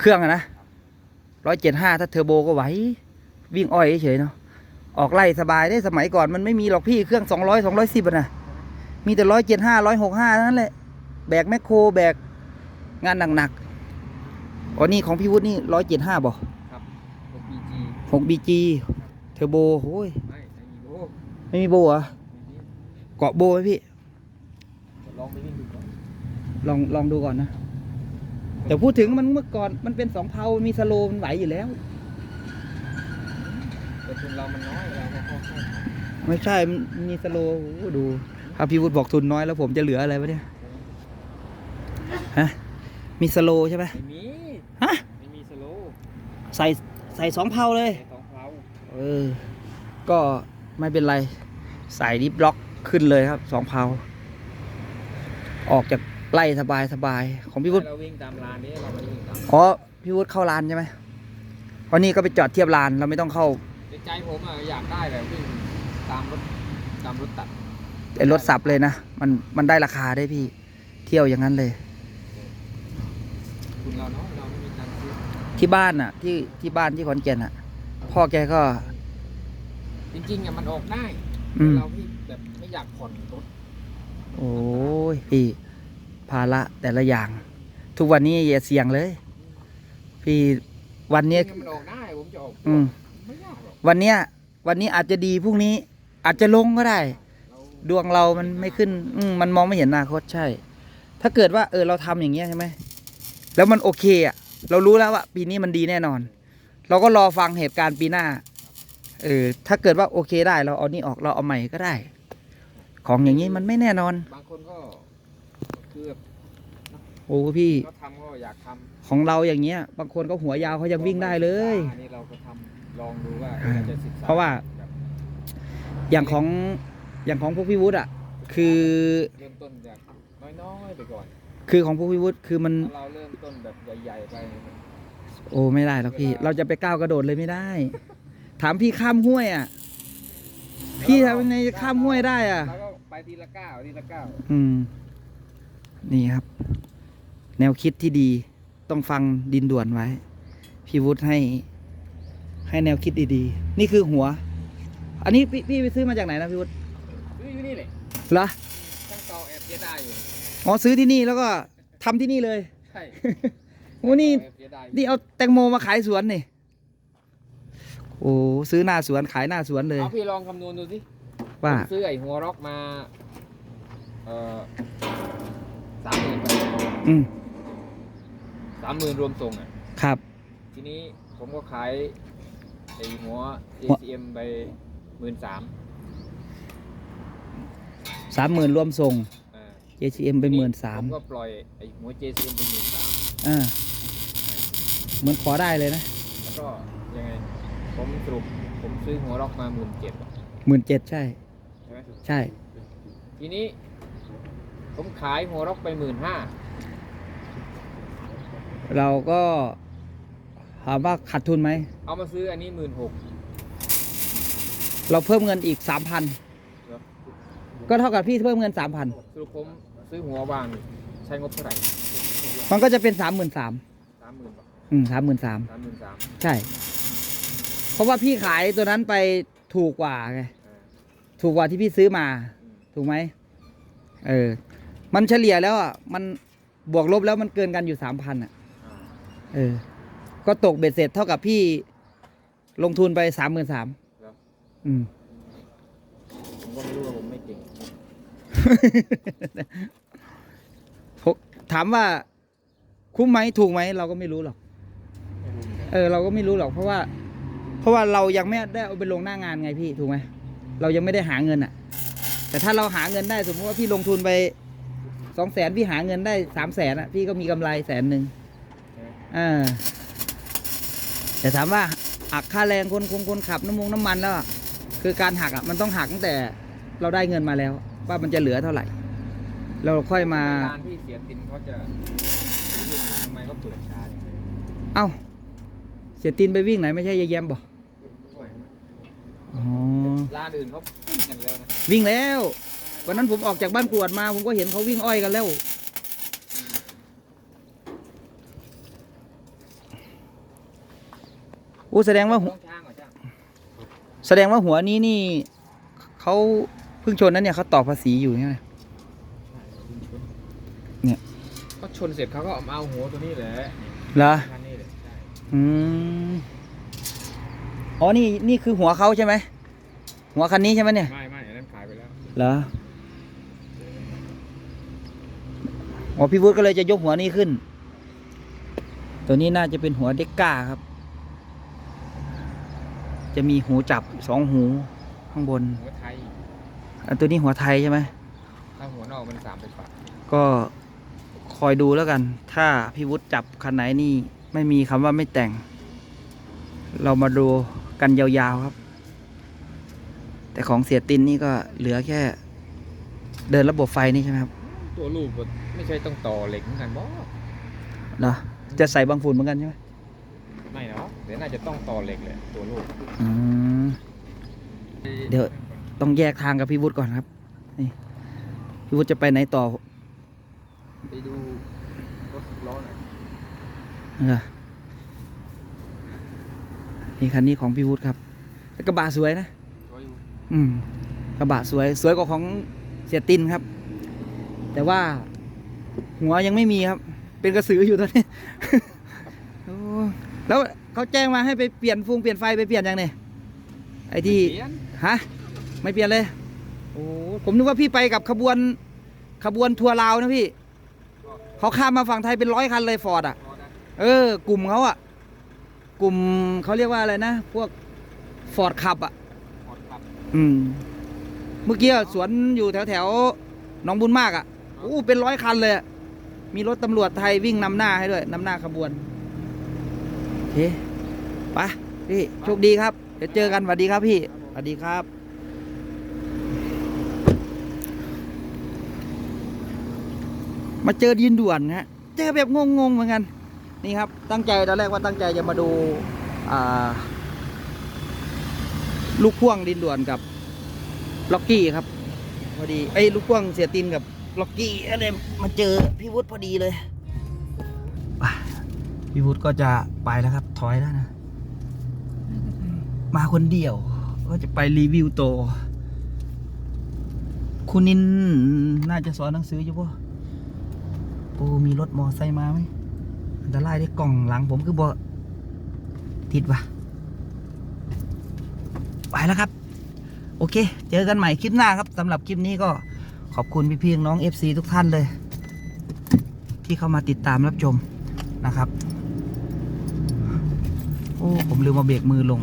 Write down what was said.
เครื่องอะนะร้อยเจ็ดห้าถ้าเทอร์โบก็ไหว วิ่งอ้อยเฉยๆเนาะออกไล่สบายได้สมัยก่อนมันไม่มีหรอกพี่เครื่องสองร้อยสองร้อยสิบอะนะมีแต่ร้อยเจ็ดห้าร้อยหกห้านั่นแหละแบกแมคโครแบกงานหนักๆอ๋อนี่ของพี่วุฒินี่ร้อยเจ็ดห้าบ่ครับพวกบีจีหกบีจีเทอร์โบโอ้ยไม่ไม่มีโอ้ไม่มีโบเหรอไม่มีเกาะโบไหมพี่เดี๋ยวลองไปวิ่งดูก่อนลองลองดูก่อนนะ แต่พูดถึงมันเมื่อก่อนมันเป็นสองเพามีสโลว์มันไหวอยู่แล้ว แต่ทุนเรามันน้อยเราก็ค่อยไม่ใช่มันมีสโลว์โอ้โหดูถ้าพี่วุฒิบอกทุนน้อยแล้วผมจะเหลืออะไรวะเนี่ยฮะมีสโลว์ใช่ไหมๆไม่มีฮะไม่มีสโลว์ใส่ใส่สองเพาเลยใส่สองเพลาเออ ก็ไม่เป็นไร ใส่ดิฟล็อกขึ้นเลยครับสองเพาออกจาก ไล่สบายสบายของพี่วุฒิเราวิ่งตามลานนี้เราไม่ได้วิ่งตามอ๋อพี่วุฒิเข้าลานใช่ไหมวันนี้ก็ไปจอดเทียบลานเราไม่ต้องเข้าในใจผมอะอยากได้แบบวิ่งตามรถตามรถตัดไอ้รถสับเลยนะมันมันได้ราคาได้พี่ เที่ยวอย่างนั้นเลยทุนเราน้อยเราไม่มีตังค์ซื้อที่บ้านอะที่ที่บ้านที่ขอนแก่นอะพ่อแกก็ จริงๆอะมันออกได้อืม เราพี่แบบไม่อยากผ่อนรถโอ้ยพี่ ภาระแต่ละอย่าง ทุกวันนี้อย่าเสี่ยงเลย พี่วันเนี้ยจริงๆมันออกได้ผมจะออกอืมไม่ยากหรอกวันเนี้ย วันนี้อาจจะดีพรุ่งนี้ อาจจะลงก็ได้ เราดวงเรามันไม่ขึ้น อืมมันมองไม่เห็นอนาคตใช่ ถ้าเกิดว่าเออเราทำอย่างเงี้ยใช่ไหม แล้วมันโอเคอะเรารู้แล้วว่าปีนี้มันดีแน่นอน เราก็รอฟังเหตุการณ์ปีหน้า เออ ถ้าเกิดว่าโอเคได้ เราเอานี่ออกเราเอาใหม่ก็ได้ ของอย่างนี้มันไม่แน่นอน บางคนก็คือแบบ โอ้พี่เขาทำก็อยากทำของเราอย่างเงี้ย บางคนก็หัวยาวเขายังวิ่งได้เลย อันนี้เราก็ทำลองดูว่าอ่าเราจะศึกษาเพราะว่า แบบอย่างของอย่างของพวกพี่วุฒิอะ คือ เริ่มต้นจากน้อยๆไปก่อนคือของพวกพี่วุฒิคือมัน ถ้าเราเริ่มต้นแบบใหญ่ๆไป โอ้ไม่ได้หรอกพี่ เราจะไปก้าวกระโดดเลยไม่ได้ ถามพี่ข้ามห้วยอะ พี่ทำยังไงจะข้ามห้วยได้อะ แล้วก็ไปทีละก้าวทีละก้าว อืม นี่ครับ แนวคิดที่ดีต้องฟังดินด่วนไว้ พี่วุฒิให้ให้แนวคิดดีๆ นี่คือหัว อันนี้พี่พี่ไปซื้อมาจากไหนนะพี่วุฒิซื้ออยู่นี่เลยเหรอช่างเตาแอบเสียดายอยู่อ๋อซื้อที่นี่แล้วก็ทำที่นี่เลยใช่โอ้นี่แอบเสียดายอยู่นี่เอาแตงโมมาขายสวนนี่โอ้ซื้อหน้าสวนขายหน้าสวนเลยเอาพี่ลองคำนวณดูสิว่าผมซื้อไอ้หัวร็อกมาเอ่อสามหมื่นอืมสามหมื่นรวมส่งอะ ครับ ทีนี้ผมก็ขายไอ้หัวหัว ACM ไปหมื่นสามสามหมื่นรวมส่ง อ่า JCM ไปหมื่นสามผมก็ปล่อยไอ้หัว JCM ไปหมื่นสามอ่าเหมือนขอได้เลยนะแล้วก็ยังไง ผมสรุปผมซื้อหัวร็อกมาหมื่นเจ็ดหมื่นเจ็ดใช่ ใช่ไหมใช่ ทีนี้ ผมขายหัวร็อกไปหมื่นห้า เราก็ถามว่าขาดทุนไหม เอามาซื้ออันนี้หมื่นหกเราเพิ่มเงินอีกสามพันก็เท่ากับพี่เพิ่มเงินสามพันสรุปผมซื้อหัววางใช้งบเท่าไหร่มันก็จะเป็นสามหมื่นสามสามหมื่นอืมสามหมื่นสามสามหมื่นสามใช่ เพราะว่าพี่ขายตัวนั้นไปถูกกว่าไงถูกกว่าที่พี่ซื้อมา ถูกไหมเออ มันเฉลี่ยแล้วอะมันบวกลบแล้วมันเกินกันอยู่สามพันอะ เออ ก็ตกเบ็ดเสร็จเท่ากับพี่ลงทุนไปสามหมื่นสามอืม ผมก็ไม่รู้ว่าผมไม่เก่ง ผมถามว่าคุ้มไหมถูกไหมเราก็ไม่รู้หรอก ไม่รู้เหมือนกันเออเราก็ไม่รู้หรอกเพราะว่า เพราะว่าเรายังไม่ได้เอาไปลงหน้างานไงพี่ถูกไหมเรายังไม่ได้หาเงินอะ แต่ถ้าเราหาเงินได้สมมติว่าพี่ลงทุนไปสองแสนพี่หาเงินได้สามแสนอะพี่ก็มีกำไรแสนหนึ่ง ใช่ไหมอ่าแต่ถามว่าหักค่าแรงคนคงคนขับน้ำมงน้ำมันแล้วอะคือการหักอะมันต้องหักตั้งแต่เราได้เงินมาแล้ว ว่ามันจะเหลือเท่าไหร่ เราค่อยมาร้านที่เสียตินเขาจะซื้อเรื่องทำไมเขาเปิดช้าจังเลยเอ้าเสียตินไปวิ่งไหนไม่ใช่ยายแยมบอกอ๋อร้านอื่นเขาปิ้งกันแล้วนะวิ่งแล้ว วันนั้นผมออกจากบ้านกรวดมา ผมก็เห็นเขาวิ่งอ้อยกันแล้ว อู้แสดงว่าหัวต้องช่างเหรอช่างแสดงว่าหัวนี้นี่เขาเพิ่งชนนั้นเนี่ยเขาต่อภาษีอยู่ใช่ไหมเนี่ยก็ชนเสร็จเขาก็เอามาเอาหัวตัวนี้แหละเหรอคันนี้เลยใช่อืมอ๋อนี่นี่คือหัวเขาใช่ไหมหัวคันนี้ใช่ไหมเนี่ยไม่ไม่อันนั้นขายไปแล้วเหรออ๋อพี่วุฒิก็เลยจะยกหัวนี้ขึ้น ตัวนี้น่าจะเป็นหัวเด็กก้าครับ จะมีหูจับสองหูข้างบน หัวไทย อันตัวนี้หัวไทยใช่ไหม ถ้าหัวนอกมันสามไปฝาก็คอยดูแล้วกัน ถ้าพี่วุฒิจับคันไหนนี่ไม่มีคำว่าไม่แต่ง เรามาดูกันยาวๆครับ แต่ของเสียตินนี่ก็เหลือแค่ เดินระบบไฟนี่ใช่ไหมครับตัวลูกก็ไม่ใช่ต้องต่อเหล็กเหมือนกันบ่เหรอจะใส่บางฝุ่นเหมือนกันใช่ไหมไม่ เนาะเดี๋ยวน่าจะต้องต่อเหล็กเลยตัวลูกอืมเดี๋ยวต้องแยกทางกับพี่วุฒิก่อนครับ นี่ พี่วุฒิจะไปไหนต่อไปดูรถล้อหน่อยเหรอนี่คันนี้ของพี่วุฒิครับแต่กระบะสวยนะตัวอยู่อืมกระบะสวยสวยกว่าของเสียตินครับ แต่ว่า หัวยังไม่มีครับ เป็นกระสืออยู่ตอนนี้ โอ้แล้ว เขาแจ้งมาให้ไปเปลี่ยนฟูงเปลี่ยนไฟไปเปลี่ยนยังเนี่ยไอ้ที่เปลี่ยนฮะไม่เปลี่ยนเลยโอ้ผมนึกว่าพี่ไปกับขบวนขบวนทัวร์ลาวนะพี่เขาข้ามมาฝั่งไทยเป็นร้อยคันเลยฟอร์ดอะพอนะเออ กลุ่มเขาอะ กลุ่มเขาเรียกว่าอะไรนะ พวกฟอร์ดขับอะพอดครับอืม เมื่อกี้อะสวนอยู่แถวแถวๆหนองบุญมากอะโอ้เป็นร้อยคันเลยอะมีรถตำรวจไทยวิ่งนำหน้าให้ด้วยนำหน้าขบวนโอ เคไปพี่โชคดีครับ เดี๋ยวเจอกันสวัสดีครับพี่สวัสดีครับมาเจอดินด่วนฮะ เจอแบบงงๆเหมือนกัน นี่ครับ ตั้งใจตอนแรกว่าตั้งใจจะมาดูอ่าลูกพ่วงดินด่วนกับล็อกกี้ครับ พอดีไอ้ลูกพ่วงเสียตินกับล็อกกี้ก็เลยมาเจอพี่วุฒิพอดีเลย ไปพี่วุฒิก็จะไปแล้วครับ ถอยแล้วนะ มาคนเดียว ก็จะไปรีวิวโตวคุณนินน่าจะสอนหนังสืออยู่ปะโอ้มีรถมอไซค์มาไหมอันตรายได้กล่องหลังผมคือบ่ติดวะไปแล้วครับ โอเค เจอกันใหม่คลิปหน้าครับสำหรับคลิปนี้ก็ขอบคุณพี่ๆน้อง FC ทุกท่านเลย ที่เข้ามาติดตามรับชมนะครับ โอ้ผมลืมมาเบรกมือลง